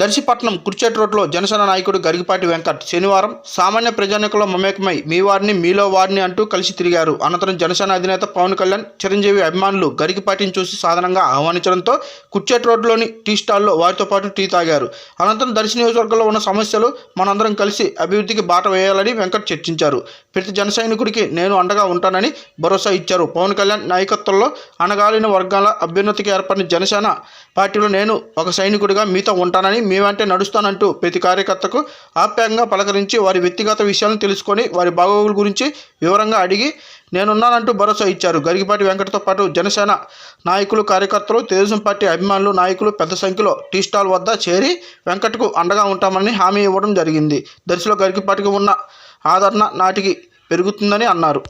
దర్శిపట్నం కుర్చేట్ రోడ్లో జనసేన నాయకుడు గరిగిపాటి వెంకట్ శనివారం సామాన్య ప్రజానికుల మమేకమై మీ వారిని మీలో వారిని అంటూ కలిసి తిరిగారు. అనంతరం జనసేన అధినేత పవన్ కళ్యాణ్ చిరంజీవి అభిమానులు గరిగిపాటిని చూసి సాధారణంగా ఆహ్వానించడంతో కుర్చేట్ రోడ్లోని టీ స్టాల్లో వారితో పాటు టీ తాగారు. అనంతరం దర్శి నియోజకవర్గంలో ఉన్న సమస్యలు మనందరం కలిసి అభివృద్ధికి బాట వేయాలని వెంకట్ చర్చించారు. ప్రతి జనసైనికుడికి నేను అండగా ఉంటానని భరోసా ఇచ్చారు. పవన్ కళ్యాణ్ నాయకత్వంలో అనగాలిన వర్గాల అభ్యున్నతికి ఏర్పడిన జనసేన పార్టీలో నేను ఒక సైనికుడిగా మీతో ఉంటానని మేమంటే నడుస్తానంటూ ప్రతి కార్యకర్తకు ఆప్యాయంగా పలకరించి వారి వ్యక్తిగత విషయాలను తెలుసుకొని వారి బాగోగుల గురించి వివరంగా అడిగి నేనున్నానంటూ భరోసా ఇచ్చారు. గరిగిపాటి వెంకటతో పాటు జనసేన నాయకులు కార్యకర్తలు తెలుగుదేశం పార్టీ అభిమానులు నాయకులు పెద్ద సంఖ్యలో టీ స్టాల్ వద్ద చేరి వెంకట్కు అండగా ఉంటామని హామీ ఇవ్వడం జరిగింది. దర్శిలో గరిగిపాటికి ఉన్న ఆదరణ నాటికి పెరుగుతుందని అన్నారు.